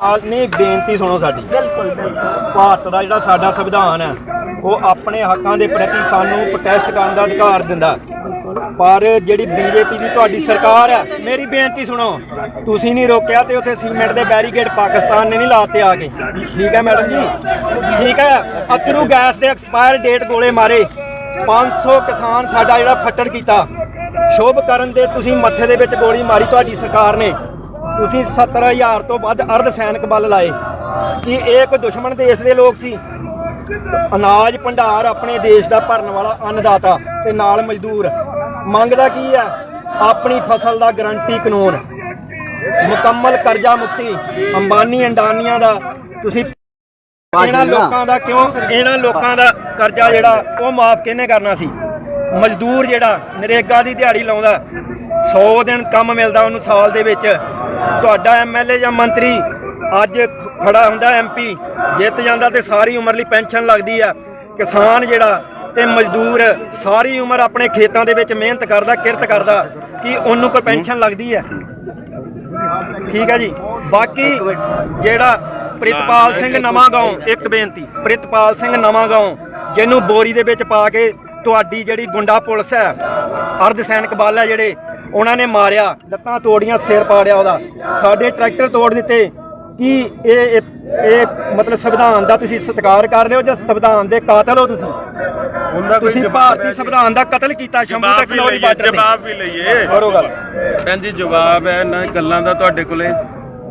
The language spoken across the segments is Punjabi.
ਨਹੀਂ ਬੇਨਤੀ ਸੁਣੋ ਸਾਡੀ। ਬਿਲਕੁਲ ਬਿਲਕੁਲ। ਭਾਰਤ ਦਾ ਜਿਹੜਾ ਸਾਡਾ ਸੰਵਿਧਾਨ ਹੈ ਉਹ ਆਪਣੇ ਹੱਕਾਂ ਦੇ ਪ੍ਰਤੀ ਸਾਨੂੰ ਪ੍ਰੋਟੈਸਟ ਕਰਨ ਦਾ ਅਧਿਕਾਰ ਦਿੰਦਾ। ਪਰ ਜਿਹੜੀ ਬੀਜੇਪੀ ਦੀ ਤੁਹਾਡੀ ਸਰਕਾਰ ਹੈ ਮੇਰੀ ਬੇਨਤੀ ਸੁਣੋ। ਤੁਸੀਂ ਨਹੀਂ ਰੋਕਿਆ ਤੇ ਉੱਥੇ ਸੀਮੈਂਟ ਦੇ ਬੈਰੀਕੇਡ ਪਾਕਿਸਤਾਨ ਨੇ ਨਹੀਂ ਲਾਤੇ ਆ ਕੇ। ਠੀਕ ਹੈ ਮੈਡਮ ਜੀ? ਠੀਕ ਹੈ? ਅਥਰੂ ਗੈਸ ਦੇ ਐਕਸਪਾਇਰ ਡੇਟ ਗੋਲੇ ਮਾਰੇ। 500 ਕਿਸਾਨ ਸਾਡਾ ਜਿਹੜਾ ਫੱਟੜ ਕੀਤਾ। ਸ਼ੁਭ ਕਰਨ ਦੇ ਤੁਸੀਂ ਮੱਥੇ ਦੇ ਵਿੱਚ ਗੋਲੀ ਮਾਰੀ ਤੁਹਾਡੀ ਸਰਕਾਰ ਨੇ। ਤੁਸੀਂ 70000 ਤੋਂ ਵੱਧ ਅਰਧ ਸੈਨਿਕ ਬਲ ਲਾਏ। ਕਿ ਇਹ ਇੱਕ ਦੁਸ਼ਮਣ ਦੇਸ਼ ਦੇ ਲੋਕ ਸੀ? ਅਨਾਜ ਭੰਡਾਰ ਆਪਣੇ ਦੇਸ਼ ਦਾ ਭਰਨ ਵਾਲਾ ਅੰਨਦਾਤਾ ਤੇ ਨਾਲ ਮਜ਼ਦੂਰ। ਮੰਗਦਾ ਕੀ ਹੈ? ਆਪਣੀ ਫਸਲ ਦਾ ਗਰੰਟੀ ਕਾਨੂੰਨ। ਮੁਕੰਮਲ ਕਰਜ਼ਾ ਮੁਕਤੀ। ਅੰਬਾਨੀ ਅੰਡਾਨੀਆਂ ਦਾ। ਤੁਸੀਂ ਇਹਨਾਂ ਲੋਕਾਂ ਦਾ ਕਿਉਂ ਇਹਨਾਂ ਲੋਕਾਂ ਦਾ ਕਰਜ਼ਾ ਜਿਹੜਾ ਉਹ ਮਾਫ ਕਿਹਨੇ ਕਰਨਾ ਸੀ? ਮਜ਼ਦੂਰ ਜਿਹੜਾ ਨਰੇਗਾ ਦੀ ਦਿਹਾੜੀ ਲਾਉਂਦਾ 100 ਦਿਨ ਕੰਮ ਮਿਲਦਾ ਉਹਨੂੰ ਸਾਲ ਦੇ ਵਿੱਚ। ਤੁਹਾਡਾ ਐਮਐਲਏ ਜਾਂ ਮੰਤਰੀ ਅੱਜ ਖੜਾ ਹੁੰਦਾ ਐਮਪੀ ਜਿੱਤ ਜਾਂਦਾ ਤੇ ਸਾਰੀ ਉਮਰ ਲਈ ਪੈਨਸ਼ਨ ਲੱਗਦੀ ਆ। ਕਿਸਾਨ ਜਿਹੜਾ ਤੇ ਮਜ਼ਦੂਰ ਸਾਰੀ ਉਮਰ ਆਪਣੇ ਖੇਤਾਂ ਦੇ ਵਿੱਚ ਮਿਹਨਤ ਕਰਦਾ ਕਿਰਤ ਕਰਦਾ ਕੀ ਉਹਨੂੰ ਕੋਈ ਪੈਨਸ਼ਨ ਲੱਗਦੀ ਹੈ ਠੀਕ ਹੈ ਜੀ। ਬਾਕੀ ਜਿਹੜਾ ਪ੍ਰਿਤਪਾਲ ਸਿੰਘ ਨਵਾਂ ਗਾਉਂ ਇੱਕ ਬੇਨਤੀ ਪ੍ਰਿਤਪਾਲ ਸਿੰਘ ਨਵਾਂ ਗਾਉਂ ਜਿਹਨੂੰ ਬੋਰੀ ਦੇ ਵਿੱਚ ਪਾ ਕੇ ਤੁਹਾਡੀ ਜਿਹੜੀ ਗੁੰਡਾ ਪੁਲਿਸ ਹੈ ਅਰਧ ਸੈਨਿਕ ਬਲ ਹੈ ਜਿਹੜੇ ਉਹਨਾਂ ਨੇ ਮਾਰਿਆ ਲੱਤਾਂ ਤੋੜੀਆਂ ਸਿਰ ਪਾੜਿਆ ਉਹਦਾ। ਸਾਡੇ ਟਰੈਕਟਰ ਤੋੜ ਦਿੱਤੇ। ਕੀ ਇਹ ਇਹ ਮਤਲਬ ਸੰਵਿਧਾਨ ਦਾ ਤੁਸੀਂ ਸਤਿਕਾਰ ਕਰ ਰਹੇ ਹੋ ਜਾਂ ਸੰਵਿਧਾਨ ਦੇ ਕਾਤਲ ਹੋ ਤੁਸੀਂ? ਉਹਦਾ ਕੋਈ ਤੁਸੀਂ ਭਾਰਤੀ। ਸੰਵਿਧਾਨ ਦਾ ਕਤਲ ਕੀਤਾ ਸ਼ੰਭੂ ਜਵਾਬ ਤੇ ਵੀ ਕਨੌਜ ਲਈਏ ਬਾਰਡਰ ਤੇ ਜਵਾਬ ਵੀ ਲਈਏ। ਕਰੋ ਗੱਲ। ਭੈਣ ਜੀ ਜਵਾਬ ਹੈ ਇਹਨਾਂ ਗੱਲਾਂ ਦਾ ਤੁਹਾਡੇ ਕੋਲੇ।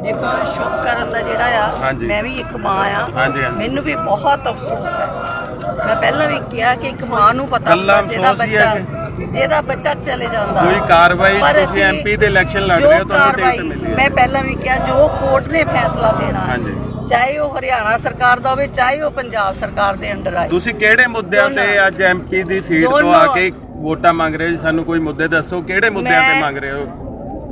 ਦੇਖੋ ਸ਼ੁਭ ਕਰਨ ਦਾ ਜਿਹੜਾ ਆ ਹਾਂਜੀ। ਮੈਂ ਵੀ ਇੱਕ ਮਾਂ ਆ। ਹਾਂਜੀ, ਹਾਂਜੀ। ਮੈਨੂੰ ਵੀ ਬਹੁਤ ਅਫਸੋਸ ਹੈ। ਮੈਂ ਪਹਿਲਾਂ ਵੀ ਕਿਹਾ ਕਿ ਇੱਕ ਮਾਂ ਨੂੰ ਪਤਾ ਇਕੱਲਾ ਹੁੰਦਾ ਜਿਹਦਾ ਅਫਸੋਸ ਹੀ ਹੈ ਬੱਚਾ। ਜਿਹਦਾ ਬੱਚਾ ਚਲੇ ਜਾਂਦਾ ਕੋਈ ਕਾਰਵਾਈ ਤੁਸੀਂ MP ਦੇ election ਲੜ ਰਹੇ ਹੋ, ਤੁਹਾਨੂੰ ਟਿਕਟ ਮਿਲੀ ਹੈ। ਮੈਂ ਪਹਿਲਾਂ ਵੀ ਕਿਹਾ ਜੋ ਕੋਰਟ ਨੇ ਫੈਸਲਾ ਦੇਣਾ ਹਾਂਜੀ। ਚਾਹੇ ਉਹ ਹਰਿਆਣਾ ਸਰਕਾਰ ਦਾ ਹੋਵੇ ਚਾਹੇ ਉਹ ਪੰਜਾਬ ਸਰਕਾਰ ਦੇ ਅੰਡਰ ਆਏ ਤੁਸੀਂ ਕਿਹੜੇ ਮੁੱਦਿਆਂ ਤੇ। ਅੱਜ ਐਮਪੀ ਦੀ ਸੀਟ ਤੋਂ। ਆ ਕੇ ਵੋਟਾਂ ਮੰਗ ਰਹੇ ਹੋ ਸਾਨੂੰ ਕੋਈ ਮੁੱਦੇ ਦੱਸੋ ਕਿਹੜੇ ਮੁੱਦਿਆਂ ਤੇ ਮੰਗ ਰਹੇ ਹੋ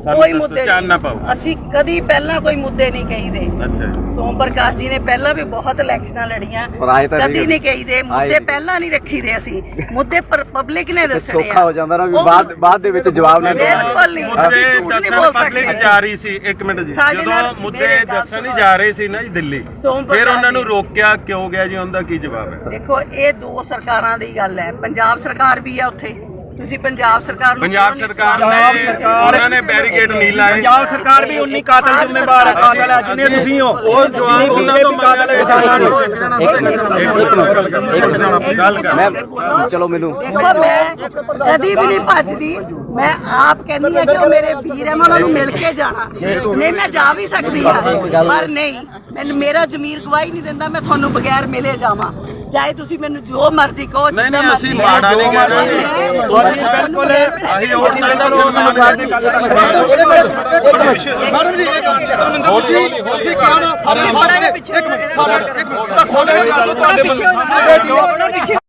ਕੋਈ ਮੁੱਦੇ ਚਾਨ ਨਾ ਨਹੀਂ। ਪਾਓ। ਅਸੀਂ ਕਦੀ ਪਹਿਲਾਂ ਕੋਈ ਮੁੱਦੇ ਨਹੀਂ ਕਹੀਦੇ। ਅੱਛਾ ਸੋਮ ਪ੍ਰਕਾਸ਼ ਜੀ ਨੇ ਪਹਿਲਾਂ ਵੀ ਬਹੁਤ ਇਲੈਕਸ਼ਨਾਂ ਲੜੀਆਂ। ਕਦੀ ਨਹੀਂ। ਕਹੀਦੇ। ਮੁੱਦੇ। ਪਹਿਲਾਂ ਨਹੀਂ ਰੱਖੀਦੇ ਅਸੀਂ। ਮੁੱਦੇ ਪਬਲਿਕ ਨੇ ਦੱਸਣੇ ਆ। ਸੌਖਾ ਹੋ ਜਾਂਦਾ ਨਾ ਵੀ ਬਾਅਦ ਬਾਅਦ ਦੇ ਵਿੱਚ ਜਵਾਬ ਨਾ ਬਿਲਕੁਲ ਨਹੀਂ। ਮੁੱਦੇ ਅਸੀਂ ਝੂਠ ਨਹੀਂ ਦੱਸਣ ਬੋਲ ਪਬਲਿਕ ਜਾ ਰਹੀ ਸੀ ਇੱਕ ਮਿੰਟ ਜੀ। ਜਦੋਂ ਮੁੱਦੇ ਦੱਸਣ ਹੀ। ਜਾ ਰਹੇ ਸੀ ਨਾ ਜੀ ਦਿੱਲੀ ਫਿਰ ਉਹਨਾਂ ਨੂੰ। ਰੋਕਿਆ ਕਿਉਂ ਗਿਆ ਜੀ? ਉਹਦਾ ਕੀ ਜਵਾਬ ਹੈ? ਦੇਖੋ ਇਹ ਦੋ ਸਰਕਾਰਾਂ ਦੀ ਗੱਲ ਹੈ। ਪੰਜਾਬ ਸਰਕਾਰ ਵੀ ਆ ਉੱਥੇ। ਤੁਸੀਂ ਪੰਜਾਬ ਸਰਕਾਰ ਨੂੰ ਪੰਜਾਬ ਸਰਕਾਰ ਨੇ ਸਰਕਾਰ- ਉਹਨਾਂ ਨੇ ਬੈਰੀਕੇਡ ਨਹੀਂ ਲਾਏ। ਪੰਜਾਬ ਸਰਕਾਰ ਵੀ 19 ਕਾਤਲ ਜ਼ਿੰਮੇਵਾਰ ਹੈ ਕਾਤਲ ਹੈ ਜਿੰਨੇ ਤੁਸੀਂ ਹੋ। ਉਹ ਜਵਾਬ ਉਹਨਾਂ ਤੋਂ ਕਾਤਲ ਹੈ ਕਿਸਾਨਾਂ ਨੂੰ। ਗੱਲ ਕਰ ਮੈਂ ਚਲੋ ਮੈਨੂੰ। ਦੇਖੋ ਮੈਂ ਕਦੀ ਵੀ ਨਹੀਂ ਭੱਜਦੀ। ਮੈਂ ਆਪ ਕਹਿੰਦੀ ਆ ਕਿ ਉਹ ਮੇਰੇ ਵੀਰ ਹੈ ਮੈਂ ਉਹਨਾਂ ਨੂੰ ਮਿਲ ਕੇ ਜਾਣਾ। ਨਹੀਂ ਮੈਂ ਜਾ ਵੀ ਸਕਦੀ ਆ ਪਰ ਨਹੀਂ ਮੈਨੂੰ ਮੇਰਾ ਜ਼ਮੀਰ ਗਵਾਹੀ ਨਹੀਂ ਦਿੰਦਾ ਮੈਂ ਤੁਹਾਨੂੰ ਬਗੈਰ ਮਿਲੇ ਜਾਵਾਂ। ਚਾਹੇ ਤੁਸੀਂ ਮੈਨੂੰ ਜੋ ਮਰਜ਼ੀ ਕਹੋ ਨਹੀਂ, ਨਹੀਂ, ਅਸੀਂ ਮਾੜਾ ਨਹੀਂ ਕਹਿ ਰਹੇ। ਅਸੀਂ ਬਿਲਕੁਲ ਅਸੀਂ ਹੋਰ ਨਹੀਂ ਕਹਿੰਦਾ ਲੋਕ ਸਰਕਾਰ ਦੀ ਗੱਲ ਮੈਡਮ ਜੀ ਇੱਕ ਮਿੰਟ ਤੁਸੀਂ ਤੁਸੀਂ ਕਿਹਾ ਨਾ ਸਾਰੇ ਪਿੱਛੇ ਇੱਕ ਮਿੰਟ ਸਾਡੇ ਇੱਕ ਮਿੰਟ। ਤੁਹਾਡੇ ਤੁਹਾਡੇ ਪਿੱਛੇ